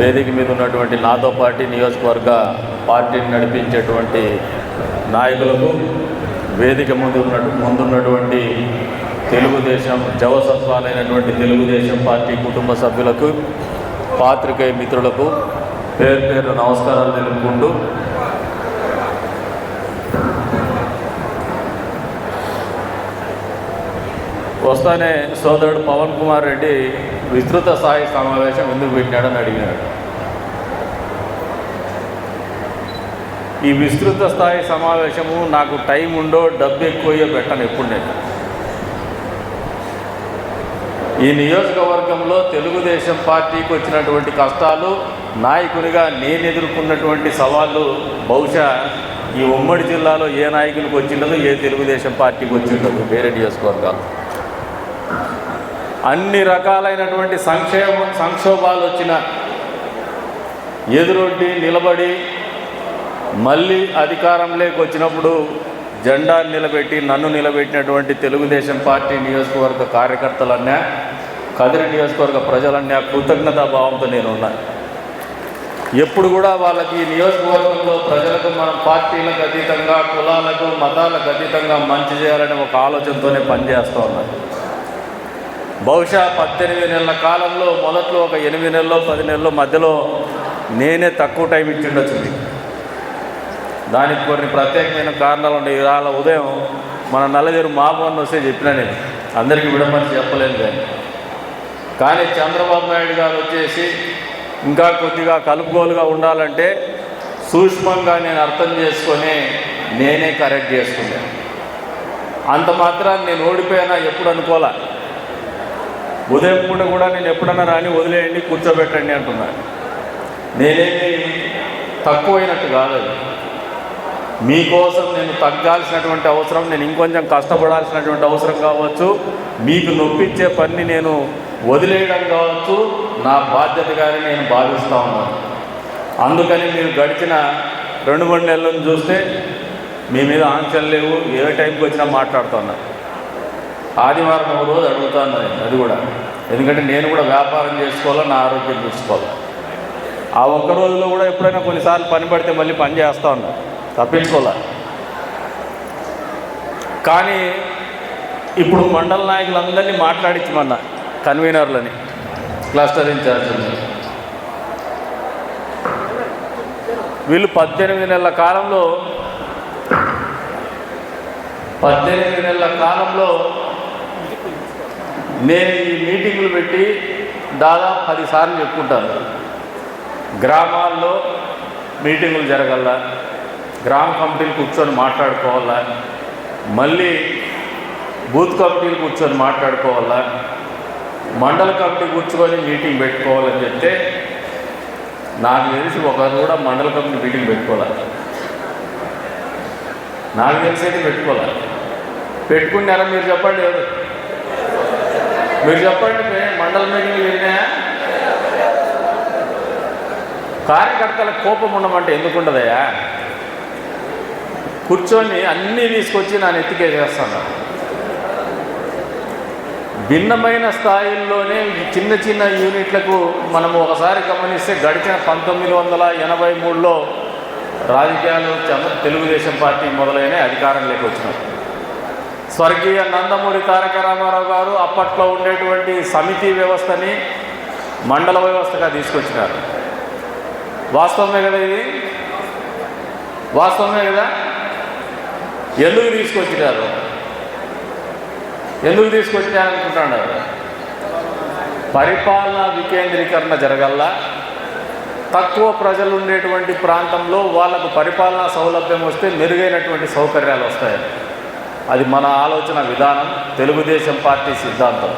వేదిక మీద ఉన్నటువంటి నాతో పార్టీ నియోజకవర్గ పార్టీని నడిపించేటువంటి నాయకులకు వేదిక ముందు ఉన్నట్టు ముందున్నటువంటి తెలుగుదేశం జవసత్వాలైనటువంటి తెలుగుదేశం పార్టీ కుటుంబ సభ్యులకు పాత్రికేయ మిత్రులకు పేరు పేరు నమస్కారాలు తెలుపుకుంటూ వస్తానే సోదరుడు పవన్ కుమార్ రెడ్డి విస్తృత స్థాయి సమావేశం ఎందుకు పెట్టాడని అడిగినాడు. ఈ విస్తృత స్థాయి సమావేశము నాకు టైం ఉండో డబ్బు ఎక్కువయో పెట్టను ఎప్పుడు నేను. ఈ నియోజకవర్గంలో తెలుగుదేశం పార్టీకి వచ్చినటువంటి కష్టాలు నాయకునిగా నేను ఎదుర్కొన్నటువంటి సవాళ్ళు బహుశా ఈ ఉమ్మడి జిల్లాలో ఏ నాయకునికి వచ్చిండదు ఏ తెలుగుదేశం పార్టీకి వచ్చిండదు వేరే నియోజకవర్గాలు. అన్ని రకాలైనటువంటి సంక్షేమ సంక్షోభాలు వచ్చిన ఎదురొడ్డి నిలబడి మళ్ళీ అధికారంలోకి వచ్చినప్పుడు జెండా నిలబెట్టి నన్ను నిలబెట్టినటువంటి తెలుగుదేశం పార్టీ నియోజకవర్గ కార్యకర్తలన్నా కదిరి నియోజకవర్గ ప్రజలన్నా కృతజ్ఞతా భావంతో నేను ఉన్నాను ఎప్పుడు కూడా వాళ్ళకి నియోజకవర్గంలో ప్రజలకు మనం పార్టీలకు అతీతంగా కులాలకు మతాలకు అతీతంగా మంచి చేయాలనే ఒక ఆలోచనతోనే పనిచేస్తూ ఉన్నాను బహుశా పద్దెనిమిది నెలల కాలంలో మొదట్లో ఒక ఎనిమిది నెలల్లో పది నెలల్లో మధ్యలో నేనే తక్కువ టైం ఇచ్చిండొచ్చింది. దానికి కొన్ని ప్రత్యేకమైన కారణాలు ఉన్నాయి. ఇవాళ ఉదయం మన నల్లజరు మామూలు వస్తే చెప్పినా నేను. అందరికీ విడమని చెప్పలేను కానీ కానీ చంద్రబాబు నాయుడు గారు వచ్చేసి ఇంకా కొద్దిగా కలుపుగోలుగా ఉండాలంటే సూక్ష్మంగా నేను అర్థం చేసుకొని నేనే కరెక్ట్ చేసుకున్నాను అంత మాత్రాన్ని నేను ఓడిపోయినా? ఎప్పుడు అనుకోలే ఉదయం పూట కూడా నేను ఎప్పుడన్నా రాని వదిలేయండి కూర్చోబెట్టండి అంటున్నాను నేనేమి తక్కువైనట్టు కాదు మీకోసం నేను తగ్గాల్సినటువంటి అవసరం నేను ఇంకొంచెం కష్టపడాల్సినటువంటి అవసరం కావచ్చు. మీకు నొప్పించే పని నేను వదిలేయడం కావచ్చు. నా బాధ్యతగానే నేను భావిస్తూ ఉన్నాను. అందుకని మీరు గడిచిన రెండు మూడు నెలలను చూస్తే మీ మీద ఆంక్షలు లేవు. ఏ టైంకి వచ్చినా మాట్లాడుతున్నారు ఆదివారం ఒక రోజు అడుగుతాను అది కూడా. ఎందుకంటే నేను కూడా వ్యాపారం చేసుకోవాలా నా ఆరోగ్యం చూసుకోవాలి. ఆ ఒక్క రోజులో కూడా ఎప్పుడైనా కొన్నిసార్లు పని పడితే మళ్ళీ పని చేస్తూ ఉన్నా. తప్పించుకోలే కానీ ఇప్పుడు మండల నాయకులందరినీ మాట్లాడించమన్నా కన్వీనర్లని. క్లస్టర్ ఇన్ఛార్జ్ని వీళ్ళు పద్దెనిమిది నెలల కాలంలో పద్దెనిమిది నెలల కాలంలో నేను ఈ మీటింగులు పెట్టి దాదాపు పదిసార్లు చెప్పుకుంటాను. గ్రామాల్లో మీటింగులు జరగల గ్రామ కమిటీలు కూర్చొని మాట్లాడుకోవాలా మళ్ళీ బూత్ కమిటీలు కూర్చొని మాట్లాడుకోవాలా మండల కమిటీ కూర్చొని మీటింగ్ పెట్టుకోవాలని చెప్తే నాకు తెలిసి ఒకరు కూడా మండల కమిటీ మీటింగ్ పెట్టుకోవాలి? నాకు తెలిసి అయితే పెట్టుకోవాలి? పెట్టుకున్నారా మీరు చెప్పండి మీరు చెప్పండి మండల మీటింగ్లు విన్నాయా కార్యకర్తల కోపం ఉండమంటే ఎందుకు ఉండదయ్యా? కూర్చొని అన్నీ తీసుకొచ్చి నా ఎత్తికేసేస్తాను భిన్నమైన స్థాయిల్లోనే చిన్న చిన్న యూనిట్లకు మనం ఒకసారి గమనిస్తే గడిచిన పంతొమ్మిది వందల ఎనభై మూడులో రాజకీయాలు తెలుగుదేశం పార్టీ మొదలైన అధికారంలోకి వచ్చినాం స్వర్గీయ నందమూరి తారక రామారావు గారు అప్పట్లో ఉండేటువంటి సమితి వ్యవస్థని మండల వ్యవస్థగా తీసుకొచ్చినారు. వాస్తవమే కదా ఇది? వాస్తవమే కదా? ఎందుకు తీసుకొచ్చినారు? ఎందుకు తీసుకొచ్చారనుకుంటున్నారు పరిపాలన వికేంద్రీకరణ జరగల్లా? తక్కువ ప్రజలు ఉండేటువంటి ప్రాంతంలో వాళ్ళకు పరిపాలనా సౌలభ్యం వస్తే మెరుగైనటువంటి సౌకర్యాలు వస్తాయి అది మన ఆలోచన విధానం తెలుగుదేశం పార్టీ సిద్ధాంతం.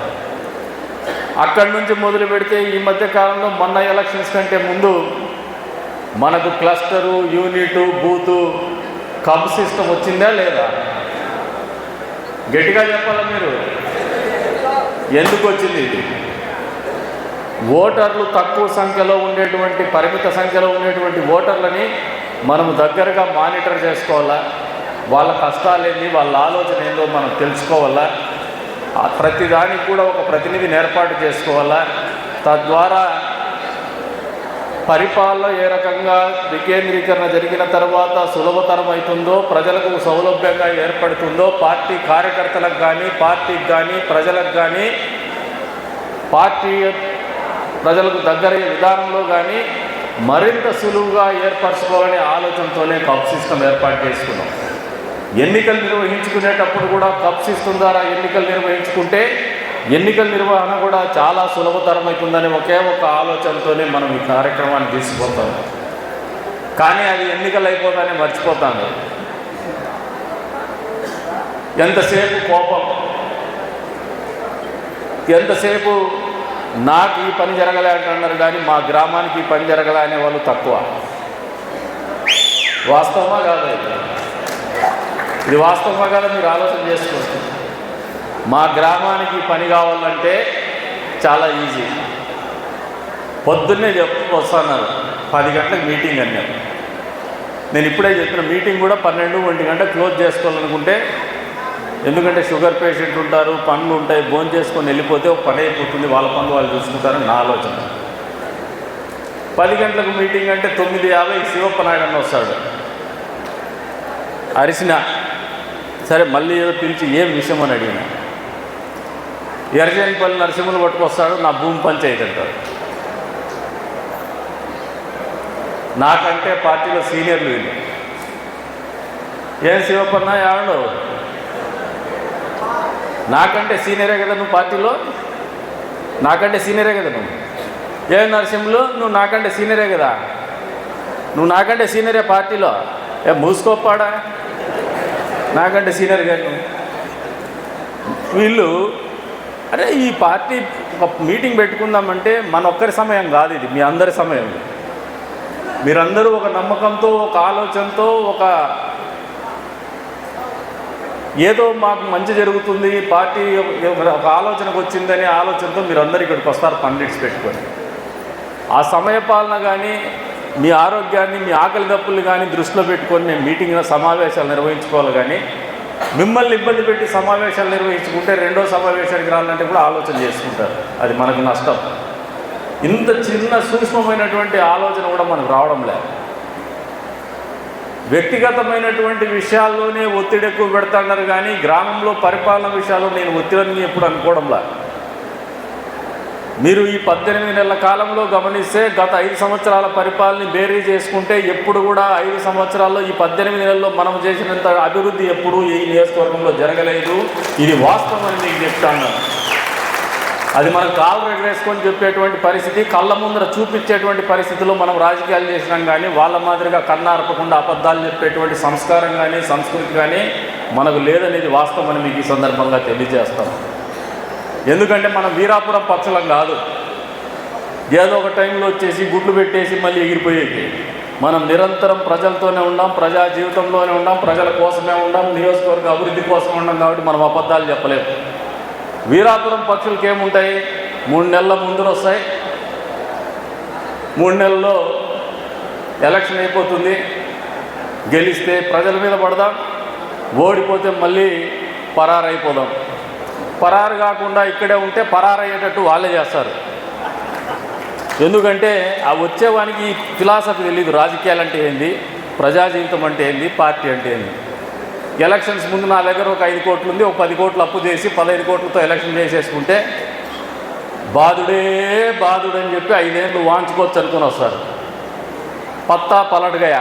అక్కడి నుంచి మొదలు పెడితే ఈ మధ్య కాలంలో మొన్న ఎలక్షన్స్ కంటే ముందు మనకు క్లస్టరు యూనిటు బూతు కబ్ సిస్టమ్ వచ్చిందా లేదా? గట్టిగా చెప్పాలా మీరు? ఎందుకు వచ్చింది ఇది? ఓటర్లు తక్కువ సంఖ్యలో ఉండేటువంటి పరిమిత సంఖ్యలో ఉండేటువంటి ఓటర్లని మనం దగ్గరగా మానిటర్ చేసుకోవాలా? వాళ్ళ కష్టాలు వాళ్ళ ఆలోచన ఏందో మనం తెలుసుకోవాలా? ప్రతిదానికి కూడా ఒక ప్రతినిధిని ఏర్పాటు చేసుకోవాలా? తద్వారా పరిపాలన ఏ రకంగా వికేంద్రీకరణ జరిగిన తర్వాత సులభతరం అవుతుందో ప్రజలకు సౌలభ్యంగా ఏర్పడుతుందో పార్టీ కార్యకర్తలకు కానీ పార్టీకి కానీ ప్రజలకు కానీ పార్టీ ప్రజలకు దగ్గరయ్యే విధానంలో కానీ మరింత సులువుగా ఏర్పరచుకోవాలనే ఆలోచనతోనే కప్ సిస్టమ్ ఏర్పాటు చేసుకున్నాం. ఎన్నికలు నిర్వహించుకునేటప్పుడు కూడా కప్ సిస్టమ్ ద్వారా ఎన్నికలు నిర్వహించుకుంటే? ఎన్నికల నిర్వహణ కూడా చాలా సులభతరమవుతుందని ఒకే ఒక ఆలోచనతోనే మనం ఈ కార్యక్రమాన్ని తీసుకుపోతాం. కానీ అది ఎన్నికలు అయిపోతానే మర్చిపోతాను. ఎంతసేపు కోపం? ఎంతసేపు నాకు ఈ పని జరగలే అంటున్నారు కానీ మా గ్రామానికి ఈ పని జరగలే అనే వాళ్ళు తక్కువ. వాస్తవమా కాదు ఇది? వాస్తవంగా మీరు ఆలోచన చేసుకోవచ్చు మా గ్రామానికి పని కావాలంటే చాలా ఈజీ. పొద్దున్నే చెప్పు వస్తున్నారు పది గంటలకు మీటింగ్ అన్నారు. నేను ఇప్పుడే చెప్పిన మీటింగ్ కూడా పన్నెండు ఒంటి గంట క్లోజ్ చేసుకోవాలనుకుంటే ఎందుకంటే షుగర్ పేషెంట్ ఉంటారు పనులు ఉంటాయి భోజనం చేసుకొని వెళ్ళిపోతే ఒక పని అయిపోతుంది వాళ్ళ పనులు వాళ్ళు చూసుకుంటారని నా ఆలోచన. పది గంటలకు మీటింగ్ అంటే తొమ్మిది యాభై శివప్ప నాయుడు అని వస్తాడు. అరిసిన సరే మళ్ళీ ఏదో పిలిచి ఏం విషయం అని అడిగిన. ఎర్జన్పల్లి నరసింహులు పట్టుకొస్తాడు నా భూమి పంచాయతీ అంటాడు. నాకంటే పార్టీలో సీనియర్లు వీళ్ళు. ఏం శివప్పన్న ఏమండు? నాకంటే సీనియరే కదా నువ్వు పార్టీలో? నాకంటే సీనియరే కదా నువ్వు. ఏం నరసింహులు? నువ్వు నాకంటే సీనియరే కదా. నువ్వు నాకంటే సీనియరే పార్టీలో. ఏ మూసుకోపాడా నాకంటే సీనియర్ గారు వీళ్ళు అరే ఈ పార్టీ ఒక మీటింగ్ పెట్టుకుందామంటే మన ఒక్కరి సమయం కాదు ఇది మీ అందరి సమయం. మీరందరూ ఒక నమ్మకంతో ఒక ఆలోచనతో ఒక ఏదో మాకు మంచి జరుగుతుంది పార్టీ ఒక- ఒక ఆలోచనకు వచ్చిందనే ఆలోచనతో మీరు అందరు ఇక్కడికి వస్తారు పండిట్స్ పెట్టుకొని. ఆ సమయ పాలన కానీ మీ ఆరోగ్యాన్ని మీ ఆకలి దప్పులు కానీ దృష్టిలో పెట్టుకొని మేము మీటింగ్ సమావేశాలు నిర్వహించుకోవాలి కానీ మిమ్మల్ని ఇబ్బంది పెట్టి సమావేశాలు నిర్వహించుకుంటే రెండో సమావేశానికి రావాలంటే కూడా ఆలోచన చేసుకుంటారు. అది మనకు నష్టం. ఇంత చిన్న సూక్ష్మమైనటువంటి ఆలోచన కూడా మనకు రావడం లేదు వ్యక్తిగతమైనటువంటి విషయాల్లోనే ఒత్తిడి ఎక్కువ పెడతాన్నారు కానీ గ్రామంలో పరిపాలన విషయాల్లో నేను ఒత్తిడిని ఎప్పుడు అనుకోవడంలా మీరు ఈ పద్దెనిమిది నెలల కాలంలో గమనిస్తే గత ఐదు సంవత్సరాల పరిపాలన బేరీ చేసుకుంటే ఎప్పుడు కూడా ఐదు సంవత్సరాల్లో ఈ పద్దెనిమిది నెలల్లో మనం చేసినంత అభివృద్ధి ఎప్పుడు ఈ నియోజకవర్గంలో జరగలేదు. ఇది వాస్తవం అని మీకు చెప్తాను. అది మనం కాలు రెగరేసుకొని చెప్పేటువంటి పరిస్థితి కళ్ళ ముందర చూపించేటువంటి పరిస్థితిలో మనం రాజకీయాలు చేసినాం కానీ వాళ్ళ మాదిరిగా కన్నారపకుండా అబద్ధాలు చెప్పేటువంటి సంస్కారం కానీ సంస్కృతి కానీ మనకు లేదనేది వాస్తవం అని మీకు ఈ సందర్భంగా తెలియజేస్తాం. ఎందుకంటే మనం వీరాపురం పచ్చలం కాదు. ఏదో ఒక టైంలో వచ్చేసి గుడ్లు పెట్టేసి మళ్ళీ ఎగిరిపోయేది. మనం నిరంతరం ప్రజలతోనే ఉన్నాం ప్రజా జీవితంలోనే ఉన్నాం ప్రజల కోసమే ఉండాం నియోజకవర్గ అభివృద్ధి కోసం ఉండాం కాబట్టి మనం అబద్ధాలు చెప్పలేము వీరాపురం పక్షులకి ఏముంటాయి? మూడు నెలల ముందు వస్తాయి. మూడు నెలల్లో ఎలక్షన్ అయిపోతుంది. గెలిస్తే ప్రజల మీద పడదాం. ఓడిపోతే మళ్ళీ పరారైపోదాం. పరారు కాకుండా ఇక్కడే ఉంటే పరారయ్యేటట్టు వాళ్ళే చేస్తారు. ఎందుకంటే ఆ వచ్చేవానికి ఫిలాసఫీ తెలియదు రాజకీయాలు అంటే ఏంది ప్రజా జీవితం అంటే ఏంది పార్టీ అంటే ఏంది. ఎలక్షన్స్ ముందు నా దగ్గర ఒక ఐదు కోట్లు ఉంది ఒక పది కోట్లు అప్పు చేసి పదహైదు కోట్లతో ఎలక్షన్ చేసేసుకుంటే బాధుడే బాధుడని అని చెప్పి ఐదేళ్ళు వాంచుకోవచ్చు అనుకుని వస్తారు. పత్తా పలటగయ.